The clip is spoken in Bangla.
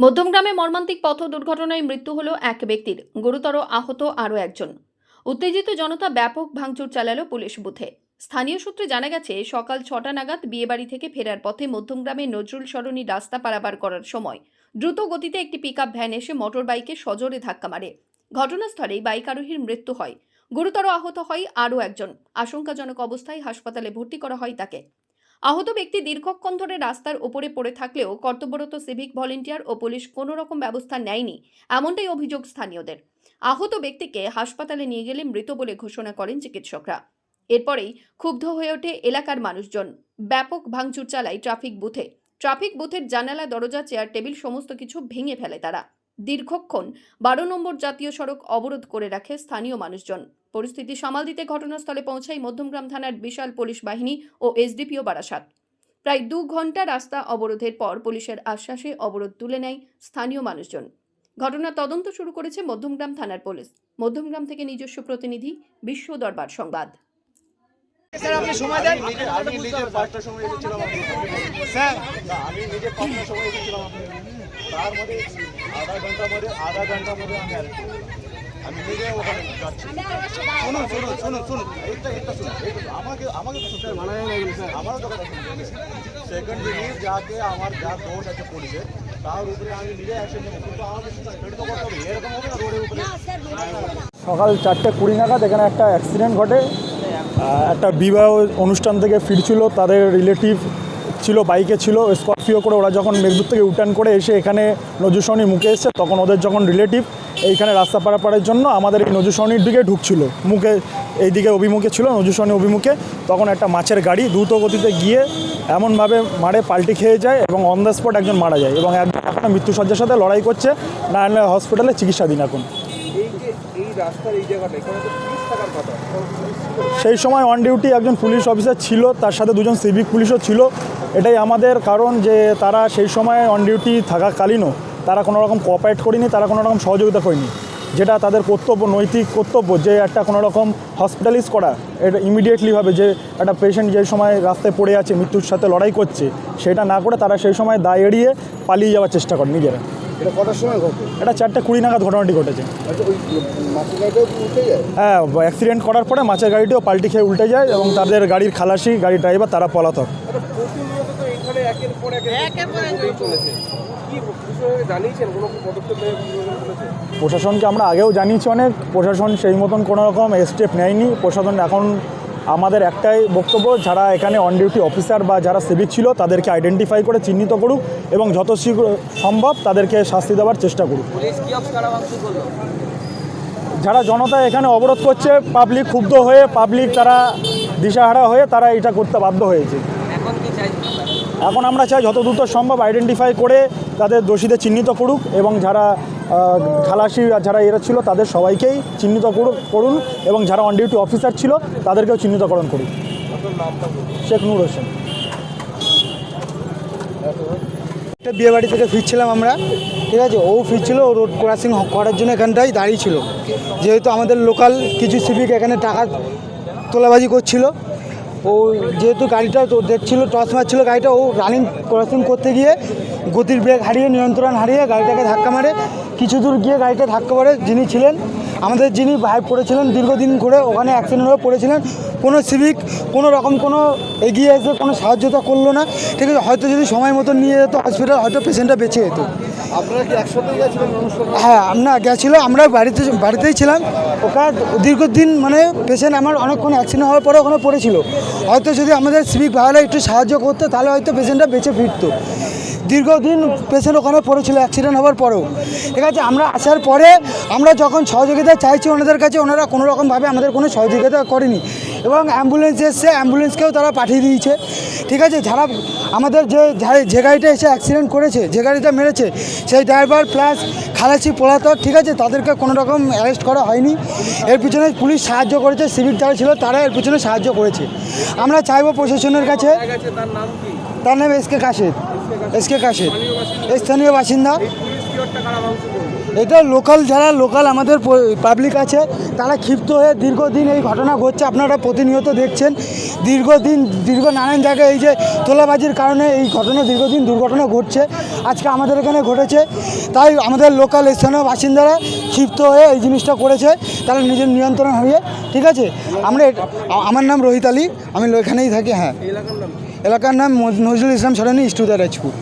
মধ্যমগ্রামে মর্মান্তিক পথ দুর্ঘটনায় মৃত্যু হল এক ব্যক্তির। গুরুতর আহত আরও একজন। উত্তেজিত জনতা ব্যাপক ভাঙচুর চালালো পুলিশ বুথে। স্থানীয় সূত্রে জানা গেছে, সকাল ছটা নাগাদ বিয়েবাড়ি থেকে ফেরার পথে মধ্যমগ্রামে নজরুল সরণি রাস্তা পারাবার করার সময় দ্রুত গতিতে একটি পিকআপ ভ্যান এসে মোটর বাইকে সজোরে ধাক্কা মারে। ঘটনাস্থলেই বাইক আরোহীর মৃত্যু হয়। গুরুতর আহত হয় আরও একজন। আশঙ্কাজনক অবস্থায় হাসপাতালে ভর্তি করা হয় তাকে। আহত ব্যক্তি দীর্ঘক্ষণ ধরে রাস্তার উপরে পড়ে থাকলেও কর্তব্যরত সিভিক ভলেন্টিয়ার ও পুলিশ কোনো রকম ব্যবস্থা নেয়নি, এমনটাই অভিযোগ স্থানীয়দের। আহত ব্যক্তিকে হাসপাতালে নিয়ে গেলে মৃত বলে ঘোষণা করেন চিকিৎসকরা। এরপরেই ক্ষুব্ধ হয়ে ওঠে এলাকার মানুষজন। ব্যাপক ভাঙচুর চালায় ট্রাফিক বুথে। ট্রাফিক বুথের জানালা, দরজা, চেয়ার, টেবিল সমস্ত কিছু ভেঙে ফেলে তারা। দীর্ঘক্ষণ বারো নম্বর জাতীয় সড়ক অবরোধ করে রাখে স্থানীয় মানুষজন। পরিস্থিতি সামাল দিতে ঘটনাস্থলে পৌঁছায় মধ্যমগ্রাম থানার বিশাল পুলিশ বাহিনী ও এসডিপিও বারাসাত। প্রায় দু ঘণ্টা রাস্তা অবরোধের পর পুলিশের আশ্বাসে অবরোধ তুলে নেয় স্থানীয় মানুষজন। ঘটনার তদন্ত শুরু করেছে মধ্যমগ্রাম থানার পুলিশ। মধ্যমগ্রাম থেকে নিজস্ব প্রতিনিধি বিশ্ব দরবার সংবাদ। স্যার আমি নিজে সময় স্যার, আমি নিজে সময় তার মধ্যে আধা ঘণ্টা মধ্যে আধা ঘণ্টা মধ্যে আমি অ্যারেস্ট আমি নিজে ওখানে যাচ্ছি। শুনুন শুনুন শুনুন শুনুন এইটা এইটা শুনুন আমাকে আমাকে মানা স্যার আমারও কথা শুনুন সেকেন্ড জিনিস যাকে আমার যা দোষ আছে পুলিশের তার উপরে আমি নিজে অ্যাকশন নেব। কিন্তু আমাকে সেটা তো করতে হবে। এরকম হবে না রোডের উপরে? সকাল চারটে কুড়ি নাগাদ এখানে একটা অ্যাক্সিডেন্ট ঘটে। একটা বিবাহ অনুষ্ঠান থেকে ফিরছিল তাদের রিলেটিভ ছিল, বাইকে ছিল, স্করপিও করে ওরা যখন মেঘদূর থেকে উটার্ন করে এসে এখানে নজুসরণীর মুখে এসছে, তখন ওদের যখন রিলেটিভ এইখানে রাস্তা পারাপারের জন্য আমাদের এই নজুসরণীর দিকে ঢুকছিল। মুখে এই দিকে অভিমুখে ছিল নজুসরণী অভিমুখে। তখন একটা মাছের গাড়ি দ্রুত গতিতে গিয়ে এমনভাবে মারে, পাল্টি খেয়ে যায় এবং অন দ্য স্পট একজন মারা যায় এবং একজন এখন মৃত্যুসজ্জার সাথে লড়াই করছে নারায়ণ হসপিটালে চিকিৎসাধীন এখন। এই রাস্তার এই জায়গাটা সেই সময় অন ডিউটি একজন পুলিশ অফিসার ছিল, তার সাথে দুজন সিভিক পুলিশও ছিল। এটাই আমাদের কারণ যে তারা সেই সময় অন ডিউটি থাকাকালীনও তারা কোনো রকম কোঅপারেট করেনি, তারা কোনো রকম সহযোগিতা করেনি। যেটা তাদের কর্তব্য, নৈতিক কর্তব্য যে একটা কোনো রকম হসপিটালাইজ করা, এটা ইমিডিয়েটলিভাবে যে একটা পেশেন্ট যে সময় রাস্তায় পড়ে আছে, মৃত্যুর সাথে লড়াই করছে, সেটা না করে তারা সেই সময় দায় এড়িয়ে পালিয়ে যাওয়ার চেষ্টা করে নিজেরা। এটা কটার সময় ঘটে? এটা চারটে কুড়ি নাগাদ ঘটনাটি ঘটেছে। আচ্ছা ওই মাছের গাড়িটা উঠে যায়? হ্যাঁ অ্যাক্সিডেন্ট করার পরে মাছের গাড়িটিও পাল্টি খেয়ে উল্টে যায় এবং তাদের গাড়ির খালাসি গাড়ির ড্রাইভার তারা পলাতক। আচ্ছা, প্রশাসনকে আমরা আগেও জানিয়েছি অনেক। প্রশাসন সেই মতন কোনো রকম স্টেপ নেয়নি। প্রশাসন এখন আমাদের একটাই বক্তব্য, যারা এখানে অন ডিউটি অফিসার বা যারা সিভিক ছিল, তাদেরকে আইডেন্টিফাই করে চিহ্নিত করুক এবং যত শীঘ্র সম্ভব তাদেরকে শাস্তি দেওয়ার চেষ্টা করুক। যারা জনতা এখানে অবরোধ করছে পাবলিক ক্ষুব্ধ হয়ে পাবলিক তারা দিশাহারা হয়ে তারা এটা করতে বাধ্য হয়েছে। এখন আমরা চাই যত দ্রুত সম্ভব আইডেন্টিফাই করে তাদের দোষীদের চিহ্নিত করুক এবং যারা খালাসি যারা এরা ছিল তাদের সবাইকেই চিহ্নিত করুন এবং যারা অন ডিউটি অফিসার ছিল তাদেরকেও চিহ্নিতকরণ করুন। শেখ নূর হোসেন। একটা বিয়ে বাড়ি থেকে ফিরছিলাম আমরা, ঠিক আছে? ও ফিরছিল, ও রোড ক্রসিং করার জন্য এখানটায় দাঁড়িয়ে ছিল। যেহেতু আমাদের লোকাল কিছু সিভিক এখানে টাকা তোলাবাজি করছিল ও যেহেতু গাড়িটা দেখছিল টস মারছিল গাড়িটা, ও রানিং ক্রসিং করতে গিয়ে গতির ব্রেক হারিয়ে, নিয়ন্ত্রণ হারিয়ে গাড়িটাকে ধাক্কা মারে। কিছু দূর গিয়ে গাড়িটা ধাক্কা মারে, যিনি ছিলেন, আমাদের যিনি ভাই পড়েছিলেন দীর্ঘদিন করে ওখানে অ্যাক্সিডেন্ট হয়ে পড়েছিলেন, কোনো সিভিক কোনো রকম কোনো এগিয়ে এসে কোনো সাহায্যতা করল না। ঠিক আছে, হয়তো যদি সময় মতো নিয়ে যেত হসপিটাল হয়তো পেশেন্টটা বেঁচে যেত। হ্যাঁ আমরা গেছিল, আমরা বাড়িতে, বাড়িতেই ছিলাম। ওখানে দীর্ঘদিন মানে পেশেন্ট আমার অনেকক্ষণ অ্যাক্সিডেন্ট হওয়ার পরে ওখানে পড়েছিল। হয়তো যদি আমাদের সিভিক ভাইরা একটু সাহায্য করতো, তাহলে হয়তো পেশেন্টটা বেঁচে ফিরতো। দীর্ঘদিন পেশেন্ট ওখানে পড়েছিল অ্যাক্সিডেন্ট হওয়ার পরেও। ঠিক আছে, আমরা আসার পরে আমরা যখন সহযোগিতা চাইছি ওনাদের কাছে, ওনারা কোনো রকমভাবে আমাদের কোনো সহযোগিতা করেনি। এবং অ্যাম্বুলেন্স এসছে অ্যাম্বুলেন্সকেও তারা পাঠিয়ে দিয়েছে। ঠিক আছে যারা আমাদের যে যে গাড়িটা এসে অ্যাক্সিডেন্ট করেছে যে গাড়িটা মেরেছে সেই ড্রাইভার প্লাস খালাসি পলাতক ঠিক আছে তাদেরকে কোনো রকম অ্যারেস্ট করা হয়নি। এর পিছনে পুলিশ সাহায্য করেছে সিভিক যারা ছিল তারা এর পিছনে সাহায্য করেছে। আমরা চাইব প্রশাসনের কাছে। তার নাম এস কে কাশেদ। S K কাশেদ। স্থানীয় বাসিন্দা। এটা লোকাল যারা লোকাল আমাদের পাবলিক আছে, তারা ক্ষিপ্ত হয়ে দীর্ঘদিন এই ঘটনা ঘটছে। আপনারা প্রতিনিয়ত দেখছেন, দীর্ঘদিন, দীর্ঘ নানান জায়গায় এই যে তোলাবাজির কারণে এই ঘটনা, দীর্ঘদিন দুর্ঘটনা ঘটছে। আজকে আমাদের এখানে ঘটেছে। তাই আমাদের লোকাল স্থানীয় বাসিন্দারা ক্ষিপ্ত হয়ে এই জিনিসটা করেছে। তারা নিজের নিয়ন্ত্রণ হারিয়ে, ঠিক আছে? আমরা আমার নাম রোহিত আলী। আমি এখানেই থাকি হ্যাঁ। এলাকার নাম নজরুল ইসলাম সরানি ইস্টুদা রাজপুর।